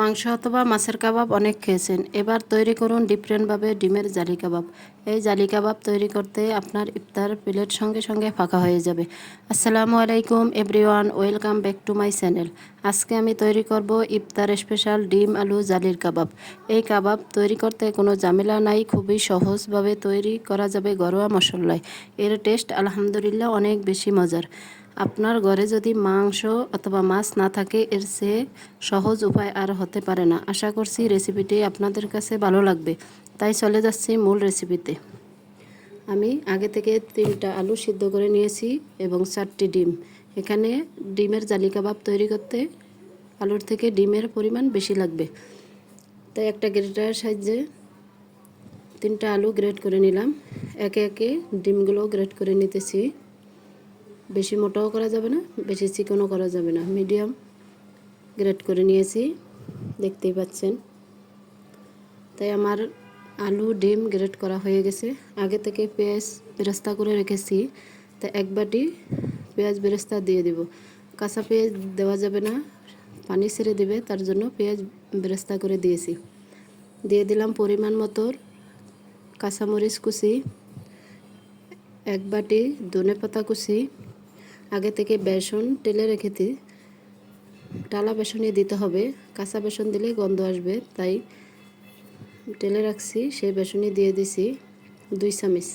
মাংস অথবা মাছের কাবাব অনেক খেয়েছেন। এবার তৈরি করুন ডিফারেন্টভাবে ডিমের জালি কাবাব। এই জালি কাবাব তৈরি করতে আপনার ইফতার প্লেট সঙ্গে সঙ্গে ফাঁকা হয়ে যাবে। আসসালামু আলাইকুম everyone, welcome back to my channel. আজকে আমি তৈরি করব ইফতার স্পেশাল ডিম আলু জালির কাবাব। এই কাবাব তৈরি করতে কোনো ঝামেলা নাই, খুবই সহজভাবে তৈরি করা যাবে ঘরোয়া মশলায়। এর টেস্ট আলহামদুলিল্লাহ অনেক বেশি মজার। আপনার ঘরে যদি মাংস অথবা মাছ না থাকে, এর চেয়ে সহজ উপায় আর হতে পারে না। আশা করছি রেসিপিটি আপনাদের কাছে ভালো লাগবে। তাই চলে যাচ্ছি মূল রেসিপিতে। আমি আগে থেকে তিনটা আলু সিদ্ধ করে নিয়েছি এবং চারটি ডিম। এখানে ডিমের জালি কাবাব তৈরি করতে আলুর থেকে ডিমের পরিমাণ বেশি লাগবে। তাই একটা গ্রেটার সাহায্যে তিনটা আলু গ্রেট করে নিলাম। একে একে ডিমগুলো গ্রেট করে নিতেছি। বেশি মোটাও করা যাবে না, বেশি চিকনও করা যাবে না। মিডিয়াম গ্রেট করে নিয়েছি, দেখতেই পাচ্ছেন। তাই আমার আলু ডিম গ্রেট করা হয়ে গেছে। আগে থেকে পেঁয়াজ বেরেস্তা করে রেখেছি তা এক বাটি পেঁয়াজ বেরেস্তা দিয়ে দিব। কাঁচা পেঁয়াজ দেওয়া যাবে না, পানি ছেড়ে দেবে, তার জন্য পেঁয়াজ বেরেস্তা করে দিয়েছি। দিয়ে দিলাম পরিমাণ মতো কাঁচামরিচ কুচি, এক বাটি ধনে পাতা কুচি আগে থেকে বেসন টেলে রেখে দিই টালা বেসনে দিতে হবে। কাঁচা বেসন দিলে গন্ধ আসবে, তাই টেলে রাখছি, সেই বেসনে দিয়ে দিছি দুই চামিচ।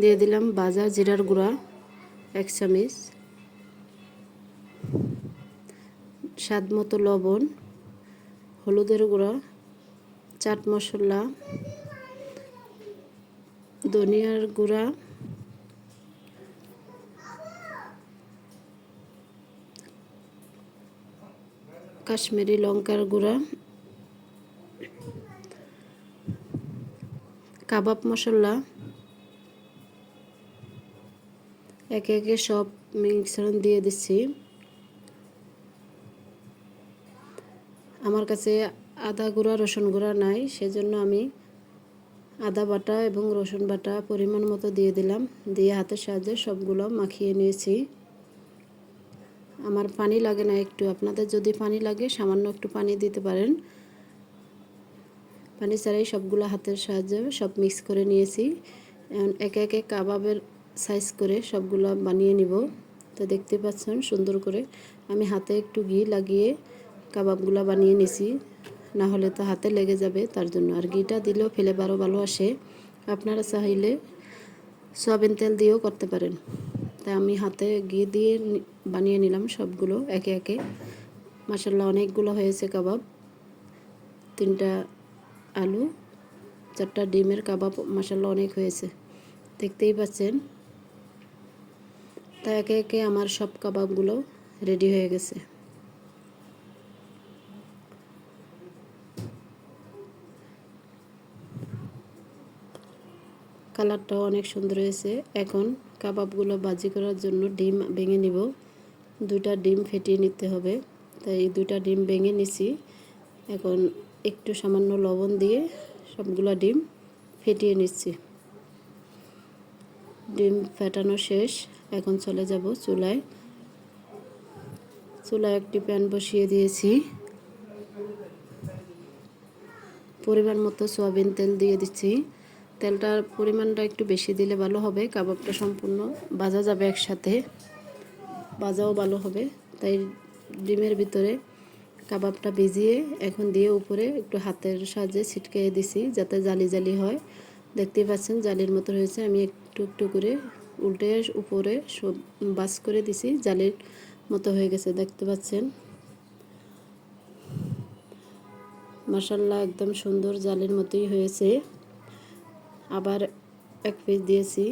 দিয়ে দিলাম বাজা জিরার গুঁড়া, এক চামিচ। স্বাদ মতো লবণ, হলুদের গুঁড়া, চাট মশলা, ধনিয়ার গুঁড়া কাশ্মীরি লঙ্কার গুঁড়া, কাবাব মশলা, একে একে সব মিশ্রণ দিয়ে দিচ্ছি। আমার কাছে আদা গুঁড়া, রসুন গুঁড়া নাই, সেজন্য আমি আদা বাটা এবং রসুন বাটা পরিমাণ মতো দিয়ে দিলাম। দিয়ে হাতের সাহায্যে সবগুলো মাখিয়ে নিয়েছি। আমার পানি লাগে না একটু। আপনাদের যদি পানি লাগে, সামান্য একটু পানি দিতে পারেন। পানি ছাড়াই সবগুলো হাতের সাহায্যে সব মিক্স করে নিয়েছি। একে একে কাবাবের সাইজ করে সবগুলো বানিয়ে নিব। তো দেখতে পাচ্ছেন সুন্দর করে আমি হাতে একটু ঘি লাগিয়ে কাবাবগুলো বানিয়ে নিছি। না হলে তো হাতে লেগে যাবে তার জন্য। আর ঘিটা দিলেও ফেলে বারো ভালো আসে। আপনারা চাইলে সয়াবিন তেল দিয়েও করতে পারেন। তাই আমি হাতে ঘি দিয়ে বানিয়ে নিলাম সবগুলো একে একে। মাসাল্লাহ অনেকগুলো হয়েছে কাবাব। তিনটা আলু, চারটা ডিমের কাবাব মাসাল্লাহ অনেক হয়েছে। দেখতেই পাচ্ছেন। তাই একে একে আমার সব কাবাবগুলো রেডি হয়ে গেছে। কালারটাও অনেক সুন্দর হয়েছে। এখন কাবাবগুলো বাজি করার জন্য ডিম ভেঙে নিব। দুইটা ডিম ফেটিয়ে নিতে হবে। তাই এই দুইটা ডিম ভেঙে নিছি। এখন একটু সামান্য লবণ দিয়ে সবগুলো ডিম ফেটিয়ে নিচ্ছি। ডিম ফেটানো শেষ। এখন চলে যাব চুলায়। চুলায় একটি প্যান বসিয়ে দিয়েছি। পরিমাণ মতো সয়াবিন তেল দিয়ে দিচ্ছি। তেলটার পরিমাণটা একটু বেশি দিলে ভালো হবে। কাবাবটা সম্পূর্ণ ভাজা যাবে একসাথে। ভাজাও ভালো হবে। তাই ডিমের ভিতরে কাবাবটা ভিজিয়ে এখন দিয়ে উপরে একটু হাতের সাহায্যে ছিটকে দিছি যাতে জালি জালি হয়। দেখতেই পাচ্ছেন জালির মতো হয়েছে। আমি একটু একটু করে উল্টে উপরে সব বাস করে দিছি, জালির মতো হয়ে গেছে। দেখতে পাচ্ছেন? মাসাল্লাহ একদম সুন্দর জালের মতোই হয়েছে। আবার এক পিস দিয়েছি।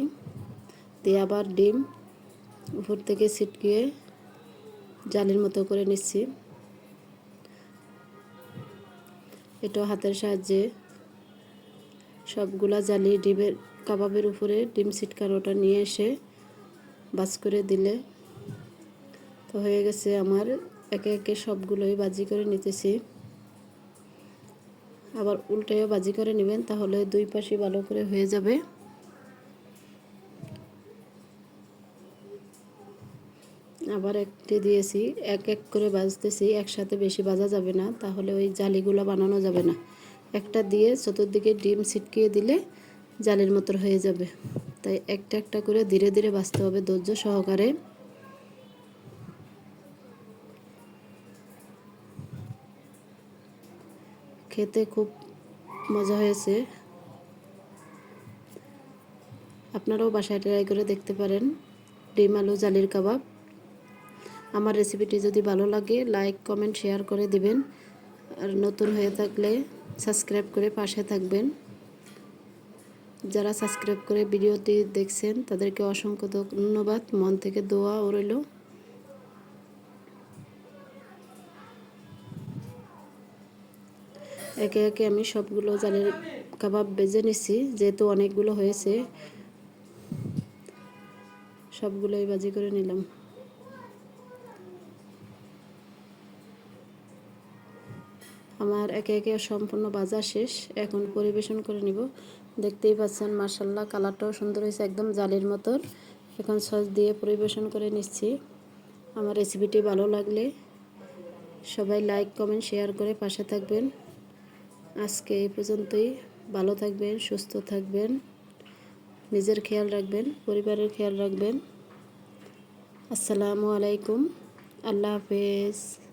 দিয়ে আবার ডিম উপর থেকে ছিটকিয়ে জালের মতো করে নিচ্ছি। এটা হাতের সাহায্যে। সবগুলা জালি ডিমের কাবাবের উপরে ডিম ছিটকানোটা নিয়ে এসে বাস করে দিলে তো হয়ে গেছে আমার একে একে সবগুলোই বাজি করে নিতেছি। আবার উল্টেও বাজি করে নেবেন, তাহলে দুই পাশে ভালো করে হয়ে যাবে। আবার একটি দিয়েছি, এক এক করে বাজতেছি, একসাথে বেশি বাজা যাবে না, তাহলে ওই জালিগুলো বানানো যাবে না। একটা দিয়ে চতুর্দিকে ডিম ছিটকিয়ে দিলে জালির মতো হয়ে যাবে। তাই একটা একটা করে ধীরে ধীরে বাজতে হবে ধৈর্য সহকারে। খেতে খুব মজা হয়েছে। আপনারাও বাসায় ট্রাই করে দেখতে পারেন। ডিম, আলু, জালির কাবাব। আমার রেসিপিটি যদি ভালো লাগে লাইক কমেন্ট শেয়ার করে দিবেন। আর নতুন হয়ে থাকলে সাবস্ক্রাইব করে পাশে থাকবেন। যারা সাবস্ক্রাইব করে ভিডিওটি দেখছেন, তাদেরকে অসংখ্য ধন্যবাদ। মন থেকে দোয়া ও রইল। একে একে আমি সবগুলো জালের কাবাব বেজে নিছি, যেহেতু অনেকগুলো হয়েছে, সবগুলোই বাজি করে নিলাম। আমার একে একে সম্পূর্ণ বাজার শেষ। এখন পরিবেশন করে নিব। দেখতেই পাচ্ছেন মার্শাল্লাহ কালারটাও সুন্দর হয়েছে, একদম জালির মতন। এখন সস দিয়ে পরিবেশন করে নিচ্ছি। আমার রেসিপিটি ভালো লাগলে সবাই লাইক, কমেন্ট, শেয়ার করে পাশে থাকবেন। আজকে এই পর্যন্তই। ভালো থাকবেন, সুস্থ থাকবেন। নিজের খেয়াল রাখবেন, পরিবারের খেয়াল রাখবেন। আসসালামু আলাইকুম। আল্লাহ হাফেজ।